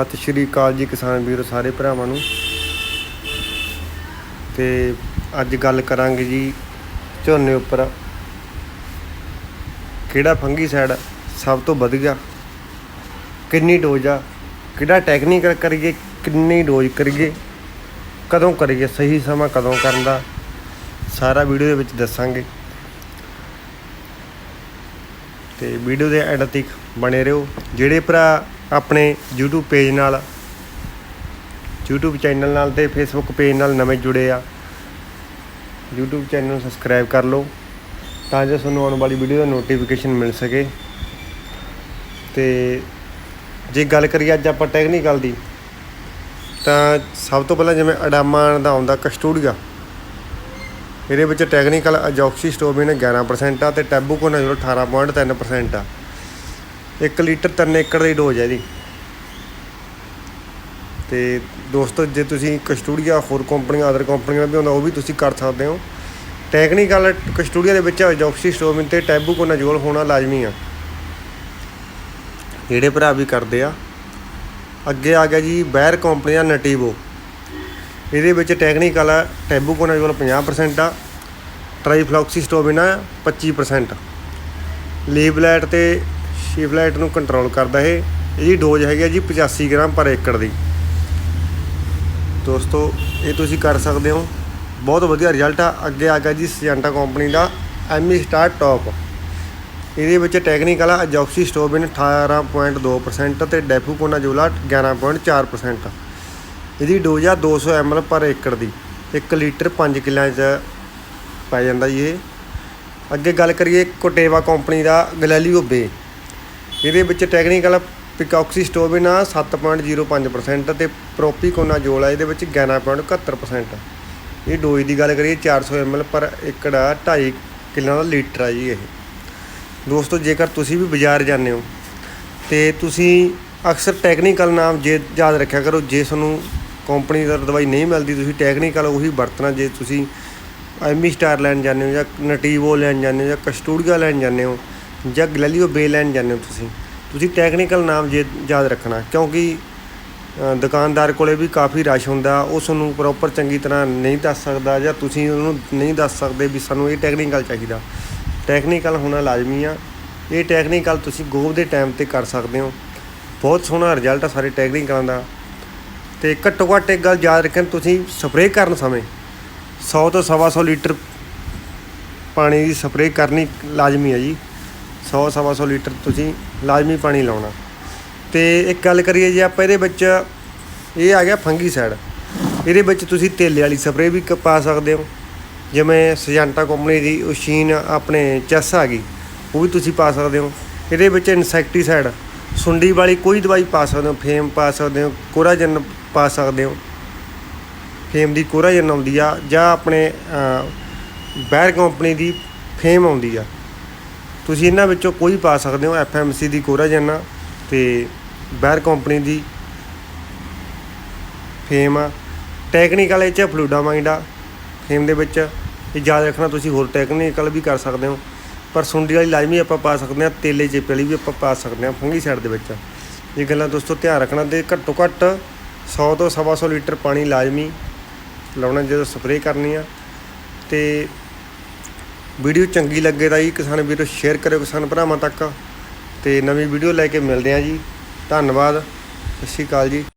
ਸਤਿ ਸ਼੍ਰੀ ਅਕਾਲ ਜੀ ਕਿਸਾਨ ਵੀਰੋ ਸਾਰੇ ਭਰਾਵਾਂ ਨੂੰ। ਤੇ ਅੱਜ ਗੱਲ ਕਰਾਂਗੇ ਜੀ ਝੋਨੇ ਉੱਪਰ। ਕਿਹੜਾ ਫੰਗੀਸਾਈਡ ਸਭ ਤੋਂ ਵਧੀਆ? ਕਿੰਨੀ ਡੋਜ਼ ਆ? ਕਿਹੜਾ ਟੈਕਨੀਕਲ ਕਰੀਏ? ਕਿੰਨੀ ਡੋਜ਼ ਕਰੀਏ? ਕਦੋਂ ਕਰੀਏ? ਸਹੀ ਸਮਾਂ ਕਦੋਂ ਕਰਨ ਦਾ? ਸਾਰਾ ਵੀਡੀਓ ਦੇ ਵਿੱਚ ਦੱਸਾਂਗੇ। ਤੇ ਵੀਡੀਓ ਦੇ ਐਂਡ ਤੱਕ ਬਣੇ ਰਹੋ। ਜਿਹੜੇ ਭਰਾ ਆਪਣੇ YouTube ਪੇਜ ਨਾਲ, YouTube ਚੈਨਲ ਨਾਲ ਤੇ Facebook ਪੇਜ ਨਾਲ ਨਵੇਂ ਜੁੜੇ ਆ। YouTube ਚੈਨਲ ਨੂੰ ਸਬਸਕ੍ਰਾਈਬ ਕਰ ਲਓ ਤਾਂ ਜੋ ਤੁਹਾਨੂੰ ਆਉਣ ਵਾਲੀ ਵੀਡੀਓ ਦਾ ਨੋਟੀਫਿਕੇਸ਼ਨ ਮਿਲ ਸਕੇ। ਤੇ ਜੇ ਗੱਲ ਕਰੀਏ ਅੱਜ ਆਪਾਂ ਟੈਕਨੀਕਲ ਦੀ, ਤਾਂ ਸਭ ਤੋਂ ਪਹਿਲਾਂ ਜਿਵੇਂ ਅਡਾਮਾ ਦਾ ਆਉਂਦਾ ਕਸਟੂਡੀਆ, ਇਹਦੇ ਵਿੱਚ ਟੈਕਨੀਕਲ ਅਜੌਕਸੀ ਸਟੋਬਿਨ 11% ਆ ਤੇ ਟੈਬੂਕੋ ਨਜ਼ਰ 18.3% ਆ। 1 ਲੀਟਰ 3 ਏਕੜ ਦੀ ਡੋਜ਼ ਹੈ ਇਹਦੀ। ਤੇ ਦੋਸਤੋ, ਜੇ ਤੁਸੀਂ ਕਸਟੂਡੀਆ ਹੋਰ ਕੰਪਨੀਆਂ ਅਦਰ ਕੰਪਨੀਆਂ ਦਾ ਵੀ ਹੁੰਦਾ, ਉਹ ਵੀ ਤੁਸੀਂ ਕਰ ਸਕਦੇ ਹੋ। ਟੈਕਨੀਕਲ ਕਸਟੂਡੀਆ ਦੇ ਵਿੱਚ ਅਜੌਕਸੀ ਸਟੋਬਿਨ ਤੇ ਟੈਬੂਕੋ ਨਜ਼ੋਲ ਹੋਣਾ ਲਾਜ਼ਮੀ ਆ। ਜਿਹੜੇ ਭਰਾ ਵੀ ਕਰਦੇ ਆ, ਅੱਗੇ ਆ ਗਿਆ ਜੀ ਬੈਰ ਕੰਪਨੀ ਦਾ ਨਟੀਵੋ ਇਹਦੇ ਵਿੱਚ ਟੈਕਨੀਕਲ ਆ ਟੈਬੂਕੋਨਾਜ਼ੋਲ 50% ਆ ਟ੍ਰਾਈਫਲੌਕਸੀਸਟੋਬਿਨ ਆ। 25% ਲੀਵਲੈਟ ਤੇ ਸ਼ਿਵਲਾਈਟ ਨੂੰ ਕੰਟਰੋਲ ਕਰਦਾ ਇਹ। ਇਹਦੀ ਡੋਜ਼ ਹੈਗੀ ਆ ਜੀ 85 ਗ੍ਰਾਮ ਪਰ ਏਕੜ ਦੀ। ਦੋਸਤੋ, ਇਹ ਤੁਸੀਂ ਕਰ ਸਕਦੇ ਹੋ। ਬਹੁਤ ਵਧੀਆ ਰਿਜ਼ਲਟ ਆ। ਅੱਗੇ ਆ ਗਿਆ ਜੀ ਸਿਜੰਟਾ ਕੰਪਨੀ ਦਾ ਐਮੀ ਸਟਾਰ ਟੌਪ ਇਹਦੇ ਵਿੱਚ ਟੈਕਨੀਕਲ ਆ ਅਜੌਕਸੀਸਟੋਬਿਨ 18.2% ਤੇ ਡੈਫੂਕੋਨਾਜ਼ੋਲਾ 11.4% ਇਹਦੀ ਡੋਜ਼ ਆ 200 ml ਪਰ ਏਕੜ ਦੀ। 1 ਲੀਟਰ 5 ਕਿੱਲਿਆਂ 'ਚ ਪੈ ਜਾਂਦਾ ਜੀ ਇਹ। ਅੱਗੇ ਗੱਲ ਕਰੀਏ ਕੋਟੇਵਾ ਕੰਪਨੀ ਦਾ ਗਲੈਲੀਓ ਬੇ ਇਹਦੇ ਵਿੱਚ ਟੈਕਨੀਕਲ ਪਿਕੌਕਸੀਸਟੋਬਿਨ ਆ 7.05% ਤੇ ਪ੍ਰੋਪੀਕੋਨਾਜ਼ੋਲ ਆ, ਇਹਦੇ ਵਿੱਚ 11.71% ਇਹ ਡੋਜ਼ ਦੀ ਗੱਲ ਕਰੀਏ 400 ml ਪਰ ਏਕੜ ਆ 2.5 ਕਿੱਲਿਆਂ ਦਾ ਲੀਟਰ ਆ ਜੀ ਇਹ। ਦੋਸਤੋ, ਜੇਕਰ ਤੁਸੀਂ ਵੀ ਬਾਜ਼ਾਰ ਜਾਂਦੇ ਹੋ ਤੇ ਤੁਸੀਂ ਅਕਸਰ ਟੈਕਨੀਕਲ ਨਾਮ ਜੇ ਯਾਦ ਰੱਖਿਆ ਕਰੋ, ਜੇ ਤੁਹਾਨੂੰ ਕੰਪਨੀ ਦਾ ਦਵਾਈ ਨਹੀਂ ਮਿਲਦੀ, ਤੁਸੀਂ ਟੈਕਨੀਕਲ ਉਹੀ ਵਰਤਣਾ, ਜੇ ਤੁਸੀਂ ਐਮੀ ਸਟਾਰ ਲੈਣ ਜਾਂਦੇ ਹੋ ਜਾਂ ਨਟੀਵੋ ਲੈਣ ਜਾਂਦੇ ਹੋ ਜਾਂ ਕਸਟੂਡੀਆ ਲੈਣ ਜਾਂਦੇ ਹੋ ਜਾਂ ਗਲੈਲੀਓ ਬੇ ਲੈਣ ਜਾਂਦੇ ਹੋ ਤੁਸੀਂ। ਤੁਸੀਂ ਟੈਕਨੀਕਲ ਨਾਮ ਜੇ ਯਾਦ ਰੱਖਣਾ, ਕਿਉਂਕਿ ਦੁਕਾਨਦਾਰ ਕੋਲੇ ਵੀ ਕਾਫੀ ਰਸ਼ ਹੁੰਦਾ, ਉਹ ਤੁਹਾਨੂੰ ਪ੍ਰੋਪਰ ਚੰਗੀ ਤਰ੍ਹਾਂ ਨਹੀਂ ਦੱਸ ਸਕਦਾ ਜਾਂ ਤੁਸੀਂ ਉਹਨੂੰ ਨਹੀਂ ਦੱਸ ਸਕਦੇ ਵੀ ਸਾਨੂੰ ਇਹ ਟੈਕਨੀਕਲ ਚਾਹੀਦਾ। ਟੈਕਨੀਕਲ ਹੋਣਾ ਲਾਜ਼ਮੀ ਆ। ਇਹ ਟੈਕਨੀਕਲ ਤੁਸੀਂ ਗੋਬ ਦੇ ਟਾਈਮ ਤੇ ਕਰ ਸਕਦੇ ਹੋ। ਬਹੁਤ ਸੋਹਣਾ ਰਿਜ਼ਲਟ ਆ ਸਾਰੇ ਟੈਕਨੀਕਲਾਂ ਦਾ। ਤੇ ਘੱਟੋ ਘੱਟ ਇੱਕ ਗੱਲ ਯਾਦ ਰੱਖਣ, ਤੁਸੀਂ ਸਪਰੇਅ ਕਰਨ ਸਮੇਂ 100 ਤੋਂ ਸਵਾ ਸੌ ਲੀਟਰ ਪਾਣੀ ਦੀ ਸਪਰੇਅ ਕਰਨੀ ਲਾਜ਼ਮੀ ਹੈ ਜੀ। 100 ਸਵਾ ਸੌ ਲੀਟਰ ਤੁਸੀਂ ਲਾਜ਼ਮੀ ਪਾਣੀ ਲਾਉਣਾ। ਤੇ ਇੱਕ ਗੱਲ ਕਰੀਏ ਜੇ ਆਪਾਂ ਇਹਦੇ ਵਿੱਚ, ਇਹ ਆ ਗਿਆ ਫੰਗੀਸਾਈਡ। ਇਹਦੇ ਵਿੱਚ ਤੁਸੀਂ ਤੇਲੇ ਵਾਲੀ ਸਪਰੇਅ ਵੀ ਕ- ਪਾ ਸਕਦੇ ਹੋ। ਜਿਵੇਂ ਸਜੰਟਾ ਕੰਪਨੀ ਦੀ ਉਸ਼ੀਨ ਆਪਣੇ ਚੈਸ ਆ ਗਈ, ਉਹ ਵੀ ਤੁਸੀਂ ਪਾ ਸਕਦੇ ਹੋ। ਇਹਦੇ ਵਿੱਚ ਇਨਸੈਕਟੀਸਾਈਡ, ਸੁੰਡੀ ਵਾਲੀ ਕੋਈ ਦਵਾਈ ਪਾ ਸਕਦੇ ਹੋ, ਫੇਮ ਪਾ ਸਕਦੇ ਹੋ, ਕੋਰਾਜਨ ਪਾ ਸਕਦੇ ਹੋ। ਫੇਮ ਦੀ ਕੋਰਾਜਨ ਆਉਂਦੀ ਆ ਜਾਂ ਆਪਣੇ ਬੈਰ ਕੰਪਨੀ ਦੀ ਫੇਮ ਆਉਂਦੀ ਆ। ਤੁਸੀਂ ਇਹਨਾਂ ਵਿੱਚੋਂ ਕੋਈ ਪਾ ਸਕਦੇ ਹੋ ਐਫਐਮਸੀ ਦੀ ਕੋਰਾਜਨ ਆ ਤੇ ਬੈਰ ਕੰਪਨੀ ਦੀ ਫੇਮ ਆ। ਟੈਕਨੀਕਲ ਇਹ ਚ ਫਲੂਡਾਮਾਈਡ ਆ ਫੇਮ ਦੇ ਵਿੱਚ ਇਹ ਯਾਦ ਰੱਖਣਾ ਤੁਸੀਂ ਹੋਰ ਟੈਕਨੀਕਲ ਵੀ ਕਰ ਸਕਦੇ ਹੋ। ਪਰ ਸੁੰਡੀ ਵਾਲੀ ਲਾਜ਼ਮੀ ਆਪਾਂ ਪਾ ਸਕਦੇ ਹਾਂ, ਤੇਲੇ ਚੇਪੇ ਵਾਲੀ ਵੀ ਆਪਾਂ ਪਾ ਸਕਦੇ ਹਾਂ ਫੰਗੀ ਸਾਈਡ ਦੇ ਵਿੱਚ। ਇਹ ਗੱਲਾਂ ਦੋਸਤੋ ਧਿਆਨ ਰੱਖਣਾ ਤੇ ਘੱਟੋ ਘੱਟ 100 ਤੋਂ ਸਵਾ ਸੌ ਲੀਟਰ ਪਾਣੀ ਲਾਜ਼ਮੀ ਲਾਉਣਾ ਜਦੋਂ ਸਪਰੇਅ ਕਰਨੀ ਆ। ਤੇ ਵੀਡੀਓ ਚੰਗੀ ਲੱਗੇ ਤਾਂ ਜੀ ਕਿਸਾਨ ਵੀਰੋ ਸ਼ੇਅਰ ਕਰਿਓ ਕਿਸਾਨ ਭਰਾਵਾਂ ਤੱਕ ਤੇ ਨਵੀਂ ਵੀਡੀਓ ਲੈ ਕੇ ਮਿਲਦੇ ਹਾਂ ਜੀ। ਧੰਨਵਾਦ। ਸਤਿ ਸ਼੍ਰੀ ਅਕਾਲ ਜੀ।